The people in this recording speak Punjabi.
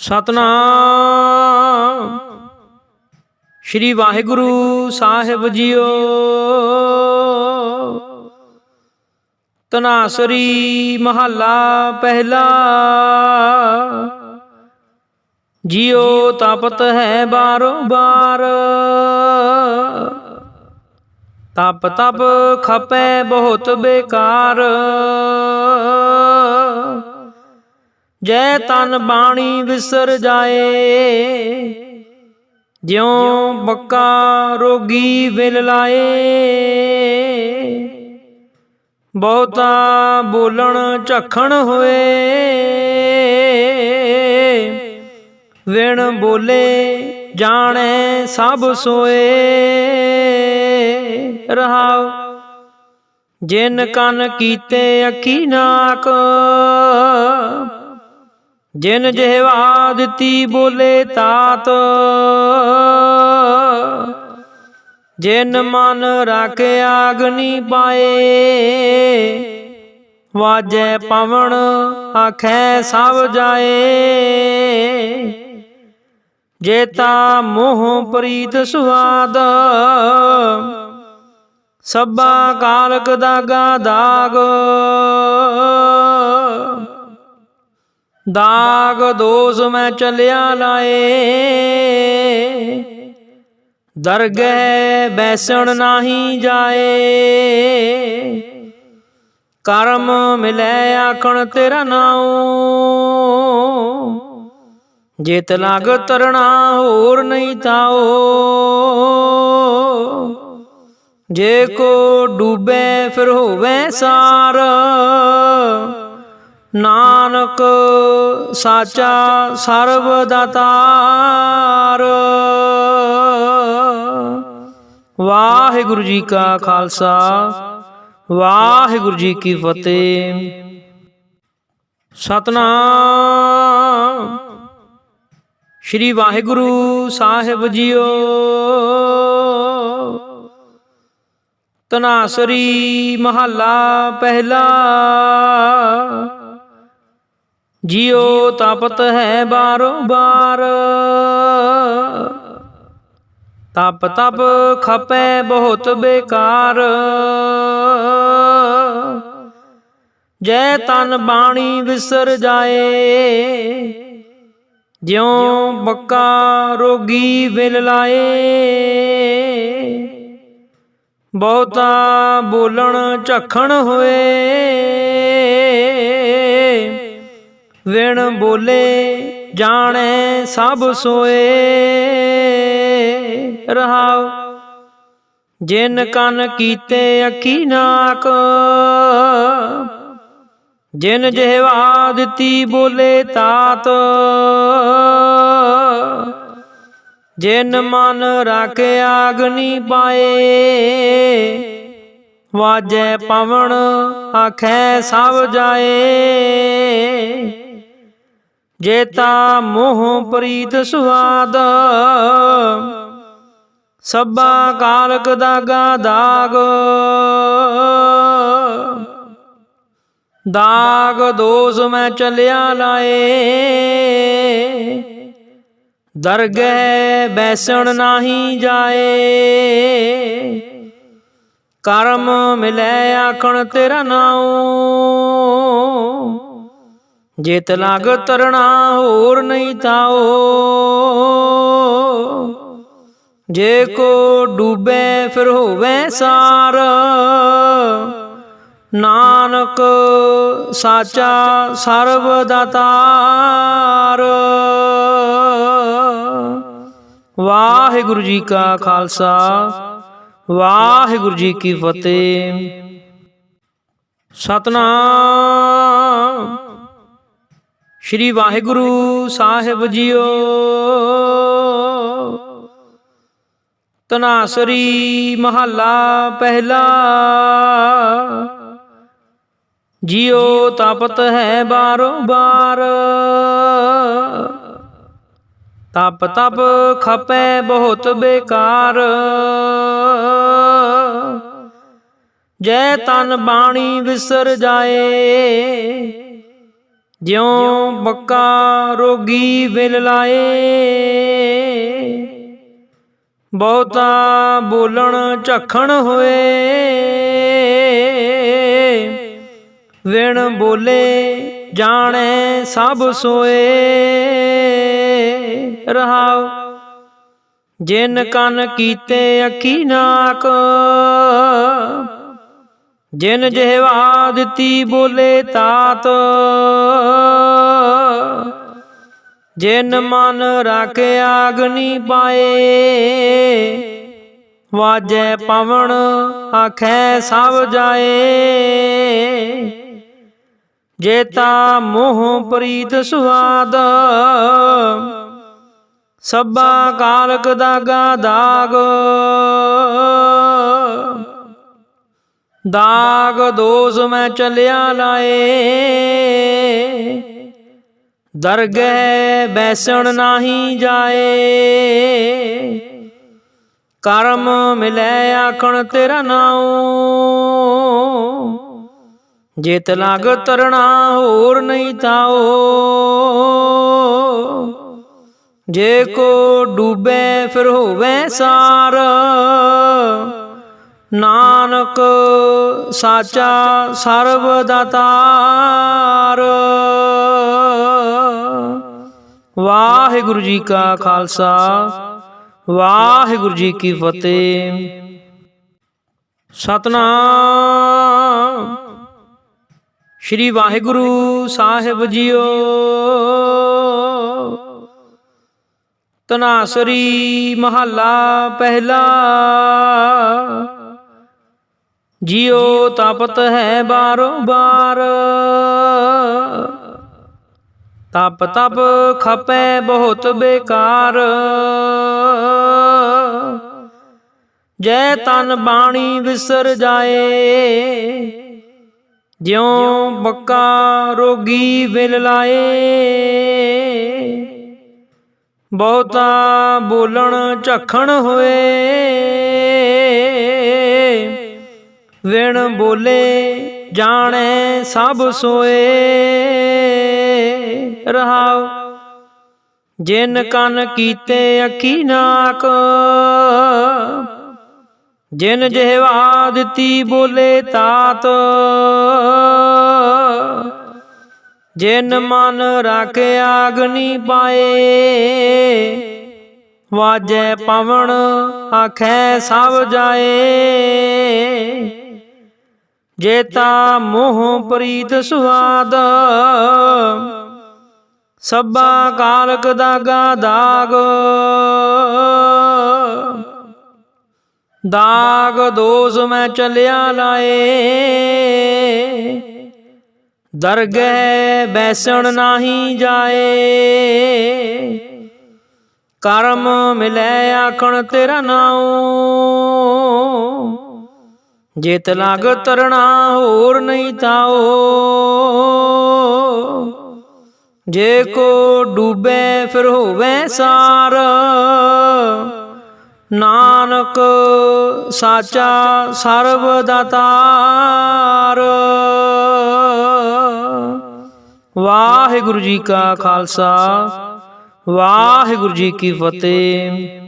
ਸਤਨਾਮ। ਸ੍ਰੀ ਵਾਹਿਗੁਰੂ ਸਾਹਿਬ ਜੀਓ। ਤਨਾਸਰੀ ਮਹੱਲਾ ਪਹਿਲਾ। ਜਿਉ ਤਪਤ ਹੈ ਬਾਰੋ ਬਾਰ। ਤਪ ਤਪ ਖਪੈ ਬਹੁਤ ਬੇਕਾਰ। ਜੈ ਤਨ ਬਾਣੀ ਵਿਸਰ ਜਾਏ। ਜਿਉ ਬੱਕਾ ਰੋਗੀ ਵਿਲ ਲਾਏ। ਬਹੁਤਾ ਬੋਲਣ ਝਖਣ ਹੋਏ। ਵਿਣ ਬੋਲੇ ਜਾਣੇ ਸਭ ਸੋਏ। ਰਹਾਓ ਜਿਨ ਕਨ ਕੀਤੇ ਅੱਖੀ ਨਾਕ ਜਿਨ ਜਿਹਵਾ ਦਿੱਤੀ ਬੋਲੇ ਤਾਤ, ਜਿਨ ਮਨ ਰਾਖਿਆ ਅਗਨੀ ਪਾਏ, ਵਾਜੈ ਪਵਣ ਆਖੈ ਸਭ ਜਾਏ। ਜੇਤਾ ਮੋਹ ਪ੍ਰੀਤ ਸੁਆਦ, ਸਭਾ ਕਾਲਕ ਦਾਗਾ ਦਾਗ। ਦਾਗ ਦੋਸ ਮੈਂ ਚੱਲਿਆ ਲਾਏ। ਦਰਗਹਿ ਬੈਸਣ ਨਾਹੀ ਜਾਏ। ਕਰਮ ਮਿਲੈ ਆਖਣ ਤੇਰਾ ਨਾਉ। ਜੇਤ ਲਗ ਤਰਣਾ ਹੋਰ ਨਹੀਂ ਤਾਓ ਜੇ ਕੋ ਡੂਬੇ ਫਿਰ ਹੋਵੇ ਸਾਰ। ਨਾਨਕ ਸਾਚਾ ਸਰਬ ਦਾਤਾਰ। ਵਾਹਿਗੁਰੂ ਜੀ ਕਾ ਖਾਲਸਾ, ਵਾਹਿਗੁਰੂ ਜੀ ਕੀ ਫਤਿਹ। ਸਤਨਾਮ। ਸ੍ਰੀ ਵਾਹਿਗੁਰੂ ਸਾਹਿਬ ਜੀਓ। ਤਨਾਸਰੀ ਮਹੱਲਾ ਪਹਿਲਾ। ਜਿਉ ਤਪਤ ਹੈ ਬਾਰੋ ਬਾਰ ਤਪ ਤਪ ਖਪੈ ਬਹੁਤ ਬੇਕਾਰ। ਜੈ ਤਨ ਬਾਣੀ ਵਿਸਰ ਜਾਏ, ਜਿਉ ਬੱਕਾ ਰੋਗੀ ਵਿਲ ਲਾਏ। ਬਹੁਤਾ ਬੋਲਣ ਝਖਣ ਹੋਏ। ਵਿਣ ਬੋਲੇ ਜਾਣੇ ਸਭ ਸੋਏ। ਰਹਾਉ, ਜਿਨ ਕਨ ਕੀਤੇ ਅੱਖੀ ਨਾਕ, ਜਿਨ ਜਿਹਵਾ ਦਿੱਤੀ ਬੋਲੇ ਤਾਤ, ਜਿਨ ਮਨ ਰਾਖਿਆ ਅਗਨੀ ਪਾਏ। ਵਾਜੈ ਪਵਨ ਆਖੈ ਸਭ ਜਾਏ। ਜੇਤਾ ਮੋਹ ਪ੍ਰੀਤ ਸੁਆਦ, ਸਭਾ ਕਾਲਕ ਦਾਗਾ ਦਾਗ। ਦਾਗ ਦੋਸ ਮੈਂ ਚਲਿਆ ਲਾਏ, ਦਰਗਹਿ ਬੈਸਣ ਨਾਹੀ ਜਾਏ। ਕਰਮ ਮਿਲੇ ਆਖਣ ਤੇਰਾ ਨਾਉ ਜੇਤ ਲਗ ਤਰਣਾ ਹੋਰ ਨਹੀਂ ਤਾਓ ਜੇ ਕੋ ਡੂਬੇ ਫਿਰ ਹੋਵੇ ਸਾਰ। ਨਾਨਕ ਸਾਚਾ ਸਰਬ ਦਾਤਾਰ ਵਾਹਿਗੁਰੂ ਜੀ ਕਾ ਖਾਲਸਾ। ਵਾਹਿਗੁਰੂ ਜੀ ਕੀ ਫਤਿਹ। ਸਤਨਾਮ। ਸ੍ਰੀ ਵਾਹਿਗੁਰੂ ਸਾਹਿਬ ਜੀਓ। ਤਨਾਸਰੀ ਮਹੱਲਾ ਪਹਿਲਾ। ਜਿਉ ਤਪਤ ਹੈ ਬਾਰੋ ਬਾਰ। ਤਪ ਤਪ ਖਪੈ ਬਹੁਤ ਬੇਕਾਰ। ਜੈ ਤਨ ਬਾਣੀ ਵਿਸਰ ਜਾਏ। ਜਿਉ ਬੱਕਾ ਰੋਗੀ ਵਿਲ ਲਾਏ। ਬਹੁਤਾ ਬੋਲਣ ਝਖਣ ਹੋਏ। ਵਿਣ ਬੋਲੇ ਜਾਣੈ ਸਭ ਸੋਏ। ਰਹਾਉ ਜਿਨ ਕੰਨ ਕੀਤੇ ਅੱਖੀ ਨਾਕ ਜਿਨ ਜਿਹਵਾ ਦਿੱਤੀ ਬੋਲੇ ਤਾਤ। ਜਿਨ ਮਨ ਰਾਖਿਆ ਅਗਨੀ ਪਾਏ। ਵਾਜੈ ਪਵਣ ਆਖੈ ਸਭ ਜਾਏ। ਜੇਤਾ ਮੋਹ ਪ੍ਰੀਤ ਸੁਆਦ। ਸਭਾ ਕਾਲਕ ਦਾਗਾ ਦਾਗ। ਦਾਗ ਦੋਸ ਮੈਂ ਚਲਿਆ ਲਾਏ। ਦਰਗਹਿ ਬੈਸਣ ਨਾਹੀ ਜਾਏ। ਕਰਮ ਮਿਲੈ ਆਖਣ ਤੇਰਾ ਨਾਉ। ਜੇਤ ਲਗ ਤਰਣਾ ਹੋਰ ਨਹੀਂ ਤਾਓ ਜੇ ਕੋ ਡੂਬੇ ਫਿਰ ਹੋਵੇ ਸਾਰ। ਨਾਨਕ ਸਾਚਾ ਸਰਬ ਦਾਤਾਰ। ਵਾਹਿਗੁਰੂ ਜੀ ਕਾ ਖਾਲਸਾ, ਵਾਹਿਗੁਰੂ ਜੀ ਕੀ ਫਤਿਹ। ਸਤਨਾਮ। ਸ਼੍ਰੀ ਵਾਹਿਗੁਰੂ ਸਾਹਿਬ ਜੀਓ। ਤਨਾਸਰੀ ਮਹੱਲਾ ਪਹਿਲਾ। ਜਿਉ ਤਪਤ ਹੈ ਬਾਰੋ ਬਾਰ ਤਪ ਤਪ ਖਪੈ ਬਹੁਤ ਬੇਕਾਰ। ਜੈ ਤਨ ਬਾਣੀ ਵਿਸਰ ਜਾਏ, ਜਿਉ ਬੱਕਾ ਰੋਗੀ ਵਿਲ ਲਾਏ। ਬਹੁਤਾ ਬੋਲਣ ਝਖਣ ਹੋਏ। ਵਿਣ ਬੋਲੇ ਜਾਣੇ ਸਭ ਸੋਏ। ਰਹਾਉ ਜਿਨ ਕੰਨ ਕੀਤੇ ਅੱਖੀ ਨਾਕ, ਜਿਨ ਜਿਹਵਾ ਦਿੱਤੀ ਬੋਲੇ ਤਾਤ, ਜਿਨ ਮਨ ਰਾਖਿਆ ਅਗਨੀ ਪਾਏ, ਵਾਜੈ ਪਵਨ ਆਖੈ ਸਭ ਜਾਏ। ਜੇਤਾ ਮੋਹ ਪ੍ਰੀਤ ਸੁਆਦ, ਸਭਾ ਕਾਲਕ ਦਾਗਾ ਦਾਗ। ਦਾਗ ਦੋਸ ਮੈਂ ਚਲਿਆ ਲਾਏ, ਦਰਗਹਿ ਬੈਸਣ ਨਾਹੀ ਜਾਏ। ਕਰਮ ਮਿਲੇ ਆਖਣ ਤੇਰਾ ਨਾਉ ਜੇਤ ਲਗ ਤਰਣਾ ਹੋਰ ਨਹੀਂ ਤਾਓ। ਜੇ ਕੋ ਡੂਬੇ ਫਿਰ ਹੋਵੇ ਸਾਰ। ਨਾਨਕ ਸਾਚਾ ਸਰਬ ਦਾਤਾਰ। ਵਾਹਿਗੁਰੂ ਜੀ ਕਾ ਖਾਲਸਾ। ਵਾਹਿਗੁਰੂ ਜੀ ਕੀ ਫਤਿਹ।